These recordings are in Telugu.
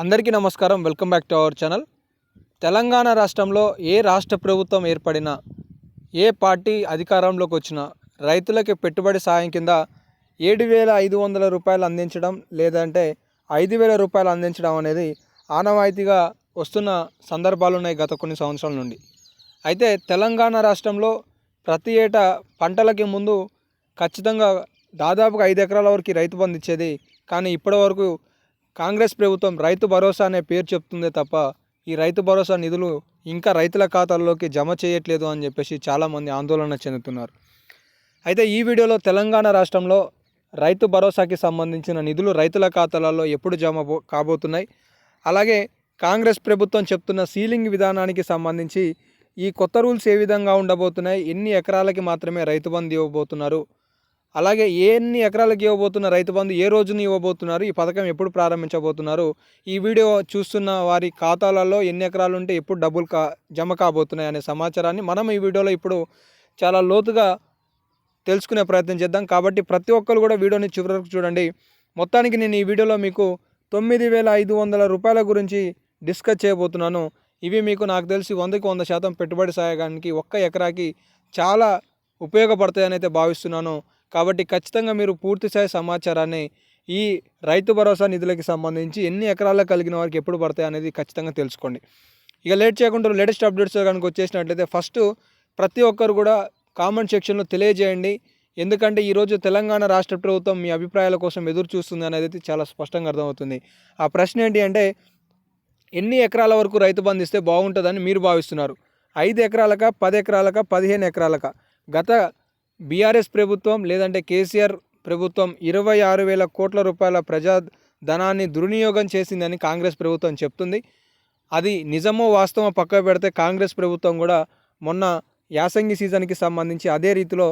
అందరికీ నమస్కారం. Welcome back to our channel. Telangana రాష్ట్రంలో ఏ రాష్ట్ర ప్రభుత్వం ఏర్పడినా ఏ పార్టీ అధికారంలోకి వచ్చినా రైతులకి పెట్టుబడి సాయం కింద ఏడు వేల ఐదు వందల రూపాయలు అందించడం లేదంటే ఐదు వేల రూపాయలు అందించడం అనేది ఆనవాయితీగా వస్తున్న సందర్భాలు ఉన్నాయి గత కొన్ని సంవత్సరాల నుండి. అయితే తెలంగాణ రాష్ట్రంలో ప్రతి ఏటా పంటలకి ముందు ఖచ్చితంగా దాదాపుగా ఐదు ఎకరాల వరకు రైతు బంధు ఇచ్చేది. కానీ ఇప్పటివరకు కాంగ్రెస్ ప్రభుత్వం రైతు భరోసా అనే పేరు చెప్తుందే తప్ప ఈ రైతు భరోసా నిధులు ఇంకా రైతుల ఖాతాల్లోకి జమ చేయట్లేదు అని చెప్పేసి చాలామంది ఆందోళన చెందుతున్నారు. అయితే ఈ వీడియోలో తెలంగాణ రాష్ట్రంలో రైతు భరోసాకి సంబంధించిన నిధులు రైతుల ఖాతాలలో ఎప్పుడు జమ కాబోతున్నాయి. అలాగే కాంగ్రెస్ ప్రభుత్వం చెప్తున్న సీలింగ్ విధానానికి సంబంధించి ఈ కొత్త రూల్స్ ఏ విధంగా ఉండబోతున్నాయి ఎన్ని ఎకరాలకి మాత్రమే రైతు బంధు ఇవ్వబోతున్నారు అలాగే ఎన్ని ఎకరాలకు ఇవ్వబోతున్న రైతు బంధు ఏ రోజున ఇవ్వబోతున్నారు ఈ పథకం ఎప్పుడు ప్రారంభించబోతున్నారు ఈ వీడియో చూస్తున్న వారి ఖాతాలలో ఎన్ని ఎకరాలు ఉంటే ఎప్పుడు డబ్బులు కా జమ కాబోతున్నాయి అనే సమాచారాన్ని మనం ఈ వీడియోలో ఇప్పుడు చాలా లోతుగా తెలుసుకునే ప్రయత్నం చేద్దాం. కాబట్టి ప్రతి ఒక్కరు కూడా వీడియోని చివరి వరకు చూడండి. మొత్తానికి నేను ఈ వీడియోలో మీకు తొమ్మిది వేల ఐదు వందల రూపాయల గురించి డిస్కస్ చేయబోతున్నాను. ఇవి మీకు నాకు తెలిసి వందకి వంద శాతం పెట్టుబడి సాయగానికి ఒక్క ఎకరాకి చాలా ఉపయోగపడతాయని అయితే భావిస్తున్నాను. కాబట్టి ఖచ్చితంగా మీరు పూర్తిస్థాయి సమాచారాన్ని ఈ రైతు భరోసా నిధులకి సంబంధించి ఎన్ని ఎకరాలకు కలిగిన వారికి ఎప్పుడు పడతాయి అనేది ఖచ్చితంగా తెలుసుకోండి. ఇక లేట్ చేయకుండా లేటెస్ట్ అప్డేట్స్ కనుక వచ్చేసినట్లయితే ఫస్ట్ ప్రతి ఒక్కరు కూడా కామెంట్ సెక్షన్లో తెలియజేయండి. ఎందుకంటే ఈరోజు తెలంగాణ రాష్ట్ర ప్రభుత్వం మీ అభిప్రాయాల కోసం ఎదురు చూస్తుంది అనేది చాలా స్పష్టంగా అర్థమవుతుంది. ఆ ప్రశ్న ఏంటి అంటే ఎన్ని ఎకరాల వరకు రైతు బంధు ఇస్తే బాగుంటుందని మీరు భావిస్తున్నారు? ఐదు ఎకరాలక పది ఎకరాలక పదిహేను ఎకరాలక? గత బీఆర్ఎస్ ప్రభుత్వం లేదంటే కేసీఆర్ ప్రభుత్వం ఇరవై ఆరు వేల కోట్ల రూపాయల ప్రజా ధనాన్ని దుర్వినియోగం చేసిందని కాంగ్రెస్ ప్రభుత్వం చెప్తుంది. అది నిజమో వాస్తవమో పక్క పెడితే కాంగ్రెస్ ప్రభుత్వం కూడా మొన్న యాసంగి సీజన్కి సంబంధించి అదే రీతిలో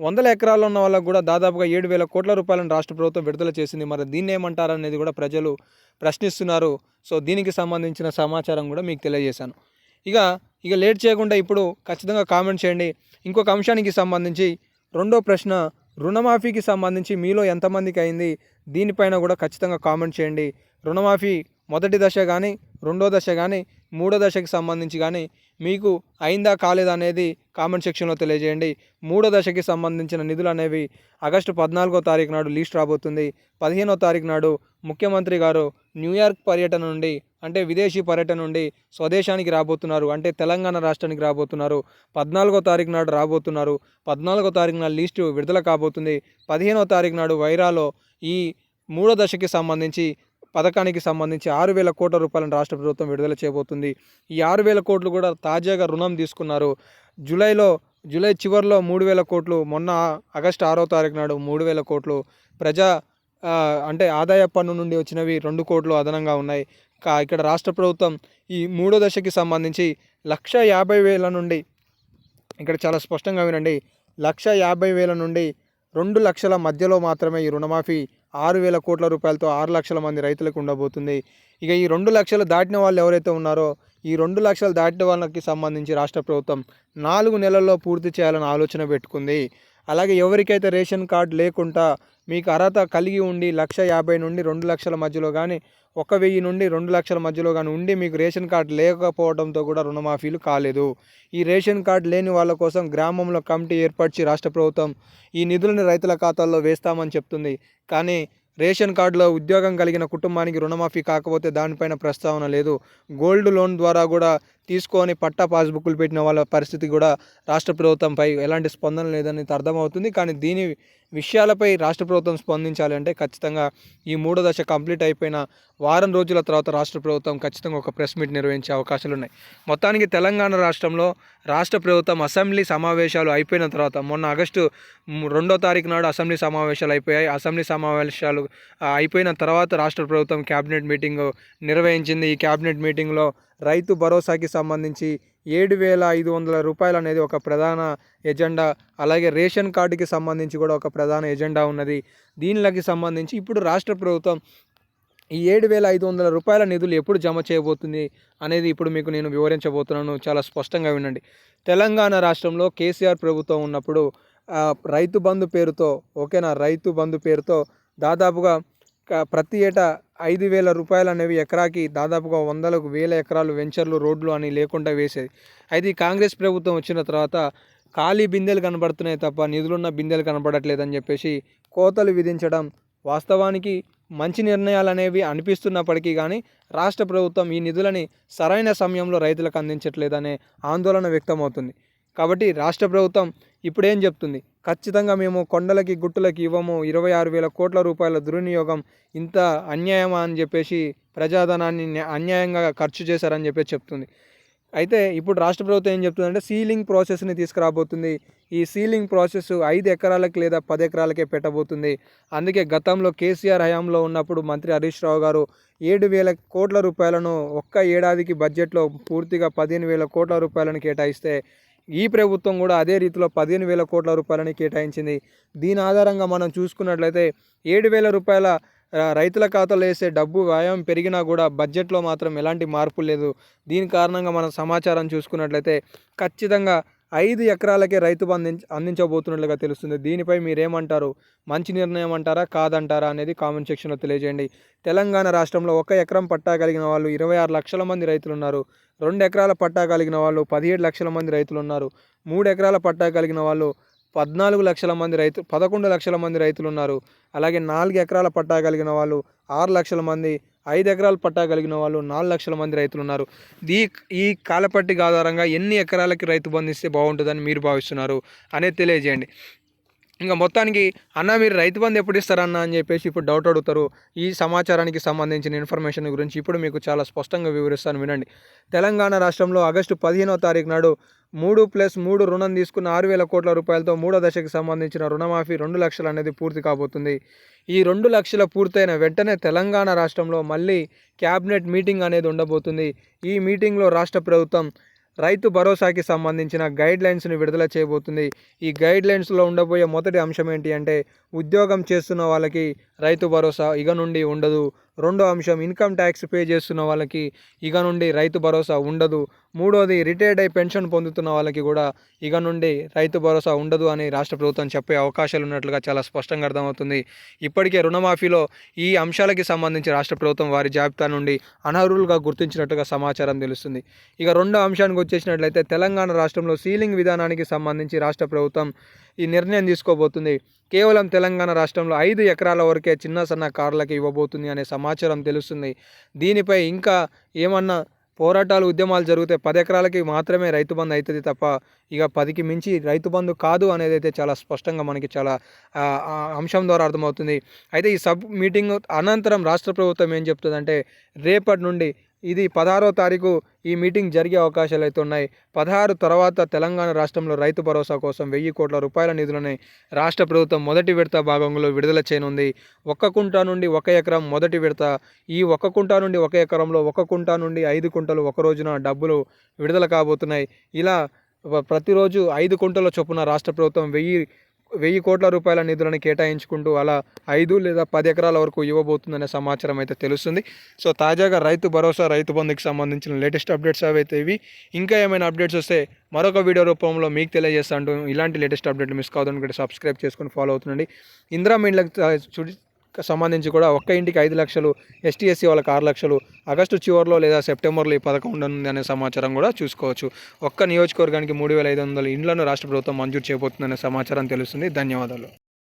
వందల ఎకరాల్లో ఉన్న వాళ్ళకు కూడా దాదాపుగా ఏడు వేల కోట్ల రూపాయలను రాష్ట్ర ప్రభుత్వం విడుదల చేసింది. మరి దీన్ని ఏమంటారు అనేది కూడా ప్రజలు ప్రశ్నిస్తున్నారు. సో దీనికి సంబంధించిన సమాచారం కూడా మీకు తెలియజేశాను. ఇక ఇక లేట్ చేయకుండా ఇప్పుడు ఖచ్చితంగా కామెంట్ చేయండి. ఇంకొక అంశానికి సంబంధించి రెండో ప్రశ్న రుణమాఫీకి సంబంధించి మీలో ఎంతమందికి అయింది? దీనిపైన కూడా ఖచ్చితంగా కామెంట్ చేయండి. రుణమాఫీ మొదటి దశ కానీ రెండో దశ కానీ మూడో దశకి సంబంధించి కానీ మీకు అయిందా కాలేదా అనేది కామెంట్ సెక్షన్లో తెలియజేయండి. మూడో దశకి సంబంధించిన నిధులు అనేవి ఆగస్టు పద్నాలుగో తారీఖు నాడు లీస్ట్ రాబోతుంది. పదిహేనో తారీఖు నాడు ముఖ్యమంత్రి గారు న్యూయార్క్ పర్యటన నుండి అంటే విదేశీ పర్యటన నుండి స్వదేశానికి రాబోతున్నారు. అంటే తెలంగాణ రాష్ట్రానికి రాబోతున్నారు. పద్నాలుగో తారీఖు నాడు రాబోతున్నారు. పద్నాలుగో తారీఖు నాడు లీస్టు విడుదల కాబోతుంది. పదిహేనో తారీఖు నాడు వైరాలో ఈ మూడో దశకి సంబంధించి పథకానికి సంబంధించి ఆరు వేల కోట్ల రూపాయలను రాష్ట్ర ప్రభుత్వం విడుదల చేయబోతుంది. ఈ ఆరు వేల కోట్లు కూడా తాజాగా రుణం తీసుకున్నారు. జూలైలో జూలై చివరిలో మూడు వేల కోట్లు మొన్న ఆగస్టు ఆరో తారీఖు నాడు మూడు వేల కోట్లు. ప్రజా అంటే ఆదాయ పన్ను నుండి వచ్చినవి రెండు కోట్లు అదనంగా ఉన్నాయి. కా ఇక్కడ రాష్ట్ర ప్రభుత్వం ఈ మూడో దశకి సంబంధించి లక్ష యాభై వేల నుండి ఇక్కడ చాలా స్పష్టంగా వినండి. లక్ష యాభై వేల నుండి రెండు లక్షల మధ్యలో మాత్రమే ఈ రుణమాఫీ ఆరు వేల కోట్ల రూపాయలతో ఆరు లక్షల మంది రైతులకు ఉండబోతుంది. ఇక ఈ రెండు లక్షలు దాటిన వాళ్ళు ఎవరైతే ఉన్నారో ఈ రెండు లక్షలు దాటిన వాళ్ళకి సంబంధించి రాష్ట్ర ప్రభుత్వం నాలుగు నెలల్లో పూర్తి చేయాలని ఆలోచన పెట్టుకుంది. అలాగే ఎవరికైతే రేషన్ కార్డు లేకుండా మీకు అర్హత కలిగి ఉండి లక్ష యాభై నుండి రెండు లక్షల మధ్యలో కానీ ఒక వెయ్యి నుండి రెండు లక్షల మధ్యలో కానీ ఉండి మీకు రేషన్ కార్డు లేకపోవడంతో కూడా రుణమాఫీలు కాలేదు. ఈ రేషన్ కార్డు లేని వాళ్ళ కోసం గ్రామంలో కమిటీ ఏర్పరిచి రాష్ట్ర ప్రభుత్వం ఈ నిధులను రైతుల ఖాతాల్లో వేస్తామని చెప్తుంది. కానీ రేషన్ కార్డులో ఉద్యోగం కలిగిన కుటుంబానికి రుణమాఫీ కాకపోతే దానిపైన ప్రస్తావన లేదు. గోల్డ్ లోన్ ద్వారా కూడా తీసుకొని పట్టా పాస్బుక్లు పెట్టిన వాళ్ళ పరిస్థితి కూడా రాష్ట్ర ప్రభుత్వంపై ఎలాంటి స్పందన లేదని అర్థమవుతుంది. కానీ దీని విషయాలపై రాష్ట్ర ప్రభుత్వం స్పందించాలి అంటే ఖచ్చితంగా ఈ మూడో దశ కంప్లీట్ అయిపోయిన వారం రోజుల తర్వాత రాష్ట్ర ప్రభుత్వం ఖచ్చితంగా ఒక ప్రెస్ మీట్ నిర్వహించే అవకాశాలు ఉన్నాయి. మొత్తానికి తెలంగాణ రాష్ట్రంలో రాష్ట్ర ప్రభుత్వం అసెంబ్లీ సమావేశాలు అయిపోయిన తర్వాత మొన్న ఆగస్టు రెండో తారీఖు నాడు అసెంబ్లీ సమావేశాలు అయిపోయాయి. అసెంబ్లీ సమావేశాలు అయిపోయిన తర్వాత రాష్ట్ర ప్రభుత్వం క్యాబినెట్ మీటింగ్ నిర్వహించింది. ఈ క్యాబినెట్ మీటింగ్లో రైతు భరోసాకి సంబంధించి ఏడు వేల ఐదు వందల రూపాయలు అనేది ఒక ప్రధాన ఎజెండా. అలాగే రేషన్ కార్డుకి సంబంధించి కూడా ఒక ప్రధాన ఎజెండా ఉన్నది. దీనిలకి సంబంధించి ఇప్పుడు రాష్ట్ర ప్రభుత్వం ఈ ఏడు వేల ఐదు వందల రూపాయల నిధులు ఎప్పుడు జమ చేయబోతుంది అనేది ఇప్పుడు మీకు నేను వివరించబోతున్నాను. చాలా స్పష్టంగా వినండి. తెలంగాణ రాష్ట్రంలో కేసీఆర్ ప్రభుత్వం ఉన్నప్పుడు రైతు బంధు పేరుతో ఓకేనా? రైతు బంధు పేరుతో దాదాపుగా ప్రతి ఏటా ఐదు వేల రూపాయలు అనేవి ఎకరాకి దాదాపుగా వందలకు వేల ఎకరాలు వెంచర్లు రోడ్లు అని లేకుండా వేసేది. అయితే ఈ కాంగ్రెస్ ప్రభుత్వం వచ్చిన తర్వాత ఖాళీ బిందెలు కనబడుతున్నాయి తప్ప నిధులున్న బిందెలు కనబడట్లేదని చెప్పేసి కోతలు విధించడం వాస్తవానికి మంచి నిర్ణయాలు అనేవి అనిపిస్తున్నప్పటికీ కానీ రాష్ట్ర ప్రభుత్వం ఈ నిధులని సరైన సమయంలో రైతులకు అందించట్లేదనే ఆందోళన వ్యక్తమవుతుంది. కాబట్టి రాష్ట్ర ప్రభుత్వం ఇప్పుడు ఏం చెప్తుంది? ఖచ్చితంగా మేము కొండలకి గుట్టులకి ఇవ్వము. ఇరవై ఆరు వేల కోట్ల రూపాయల దుర్వినియోగం ఇంత అన్యాయమా అని చెప్పేసి ప్రజాధనాన్ని అన్యాయంగా ఖర్చు చేశారని చెప్పేసి చెప్తుంది. అయితే ఇప్పుడు రాష్ట్ర ప్రభుత్వం ఏం చెప్తుందంటే సీలింగ్ ప్రాసెస్ని తీసుకురాబోతుంది. ఈ సీలింగ్ ప్రాసెస్ ఐదు ఎకరాలకు లేదా పది ఎకరాలకే పెట్టబోతుంది. అందుకే గతంలో కేసీఆర్ హయాంలో ఉన్నప్పుడు మంత్రి హరీష్ రావు గారు ఏడు వేల కోట్ల రూపాయలను ఒక్క ఏడాదికి బడ్జెట్లో పూర్తిగా పదిహేను వేల కోట్ల రూపాయలను కేటాయిస్తే ఈ ప్రభుత్వం కూడా అదే రీతిలో పదిహేను వేల కోట్ల రూపాయలని కేటాయించింది. దీని ఆధారంగా మనం చూసుకున్నట్లయితే ఏడు వేల రూపాయల రైతుల ఖాతాలో వేసే డబ్బు వ్యయం పెరిగినా కూడా బడ్జెట్లో మాత్రం ఎలాంటి మార్పు లేదు. దీని కారణంగా మనం సమాచారం చూసుకున్నట్లయితే ఖచ్చితంగా ఐదు ఎకరాలకే రైతు అందించ- అందించబోతున్నట్లుగా తెలుస్తుంది. దీనిపై మీరేమంటారు? మంచి నిర్ణయం అంటారా? కాదంటారా? అనేది కామెంట్ సెక్షన్లో తెలియజేయండి. తెలంగాణ రాష్ట్రంలో ఒక ఎకరం పట్టా కలిగిన వాళ్ళు ఇరవై ఆరు లక్షల మంది రైతులు ఉన్నారు రెండు ఎకరాల పట్టా కలిగిన వాళ్ళు పదిహేడు లక్షల మంది రైతులు ఉన్నారు మూడు ఎకరాల పట్టా కలిగిన వాళ్ళు పద్నాలుగు లక్షల మంది రైతు పదకొండు లక్షల మంది రైతులు ఉన్నారు అలాగే నాలుగు ఎకరాల పట్టా కలిగిన వాళ్ళు ఆరు లక్షల మంది ఐదు ఎకరాల పట్టా కలిగిన వాళ్ళు నాలుగు లక్షల మంది రైతులు ఉన్నారు దీ ఈ కాలపట్టిక ఆధారంగా ఎన్ని ఎకరాలకి రైతు బంధిస్తే బాగుంటుందని మీరు భావిస్తున్నారు అనేది తెలియజేయండి. ఇంకా మొత్తానికి అన్న మీరు రైతు బంధు ఎప్పుడు ఇస్తారన్న? అని చెప్పేసి ఇప్పుడు డౌట్ అడుగుతారు. ఈ సమాచారానికి సంబంధించిన ఇన్ఫర్మేషన్ గురించి ఇప్పుడు మీకు చాలా స్పష్టంగా వివరిస్తాను వినండి. తెలంగాణ రాష్ట్రంలో ఆగస్టు పదిహేనో తారీఖు నాడు మూడు ప్లస్ మూడు రుణం తీసుకున్న ఆరు వేల కోట్ల రూపాయలతో మూడో దశకు సంబంధించిన రుణమాఫీ రెండు లక్షలు అనేది పూర్తి కాబోతుంది. ఈ రెండు లక్షల పూర్తయిన వెంటనే తెలంగాణ రాష్ట్రంలో మళ్ళీ క్యాబినెట్ మీటింగ్ అనేది ఉండబోతుంది. ఈ మీటింగ్లో రాష్ట్ర ప్రభుత్వం రైతు భరోసాకి సంబంధించిన గైడ్ లైన్స్ని విడుదల చేయబోతుంది. ఈ గైడ్ లైన్స్లో ఉండబోయే మొదటి అంశం ఏంటి అంటే ఉద్యోగం చేస్తున్న వాళ్ళకి రైతు భరోసా ఇక నుండి ఉండదు. రెండో అంశం ఇన్కమ్ ట్యాక్స్ పే చేస్తున్న వాళ్ళకి ఇక నుండి రైతు భరోసా ఉండదు. మూడోది రిటైర్డ్ అయి పెన్షన్ పొందుతున్న వాళ్ళకి కూడా ఇక నుండి రైతు భరోసా ఉండదు అని రాష్ట్ర ప్రభుత్వం చెప్పే అవకాశాలు ఉన్నట్లుగా చాలా స్పష్టంగా అర్థమవుతుంది. ఇప్పటికే రుణమాఫీలో ఈ అంశాలకి సంబంధించి రాష్ట్ర ప్రభుత్వం వారి జాబితా నుండి అనర్హులుగా గుర్తించినట్టుగా సమాచారం తెలుస్తుంది. ఇక రెండో అంశానికి వచ్చేసినట్లయితే తెలంగాణ రాష్ట్రంలో సీలింగ్ విధానానికి సంబంధించి రాష్ట్ర ప్రభుత్వం ఈ నిర్ణయం తీసుకోబోతుంది. కేవలం తెలంగాణ రాష్ట్రంలో ఐదు ఎకరాల వరకే చిన్న సన్న కార్లకి ఇవ్వబోతుంది అనే సమాచారం తెలుస్తుంది. దీనిపై ఇంకా ఏమన్నా పోరాటాలు ఉద్యమాలు జరిగితే పది ఎకరాలకి మాత్రమే రైతు బంధు అవుతుంది తప్ప ఇక పదికి మించి రైతు బంధు కాదు అనేది అయితే చాలా స్పష్టంగా మనకి చాలా అంశం ద్వారా అర్థమవుతుంది. అయితే ఈ సబ్ మీటింగ్ అనంతరం రాష్ట్ర ప్రభుత్వం ఏం చెప్తుందంటే రేపటి నుండి ఇది పదహారో తారీఖు ఈ మీటింగ్ జరిగే అవకాశాలు అయితే ఉన్నాయి. పదహారు తర్వాత తెలంగాణ రాష్ట్రంలో రైతు భరోసా కోసం వెయ్యి కోట్ల రూపాయల నిధులని రాష్ట్ర ప్రభుత్వం మొదటి విడత భాగంలో విడుదల చేయనుంది. ఒక్క కుంట నుండి ఒక ఎకరం మొదటి విడత ఈ ఒక్క కుంట నుండి ఒక ఎకరంలో ఒక కుంట నుండి ఐదు కుంటలు ఒక రోజున డబ్బులు విడుదల కాబోతున్నాయి. ఇలా ప్రతిరోజు ఐదు కుంటల చొప్పున రాష్ట్ర ప్రభుత్వం వెయ్యి వెయ్యి కోట్ల రూపాయల నిధులను కేటాయించుకుంటూ అలా ఐదు లేదా పది ఎకరాల వరకు ఇవ్వబోతుందనే సమాచారం అయితే తెలుస్తుంది. సో తాజాగా రైతు భరోసా రైతు బంధుకి సంబంధించిన లేటెస్ట్ అప్డేట్స్ అవైతే ఇవి ఇంకా ఏమైనా అప్డేట్స్ వస్తే మరొక వీడియో రూపంలో మీకు తెలియజేస్తాను. ఇలాంటి లేటెస్ట్ అప్డేట్ మిస్ కావద్దు. సబ్స్క్రైబ్ చేసుకొని ఫాలో అవుతుండండి. ఇందిరా మీండ్లకు సంబంధించి కూడా ఒక్క ఇంటికి ఐదు లక్షలు ఎస్టీ ఎస్సీ వాళ్ళకి ఆరు లక్షలు ఆగస్టు చివరిలో లేదా సెప్టెంబర్లో ఈ పథకం ఉండనుంది అనే సమాచారం కూడా చూసుకోవచ్చు. ఒక్క నియోజకవర్గానికి మూడు వేల ఐదు వందల ఇండ్లను రాష్ట్ర ప్రభుత్వం మంజూరు చేయబోతుందనే సమాచారం తెలుస్తుంది. ధన్యవాదాలు.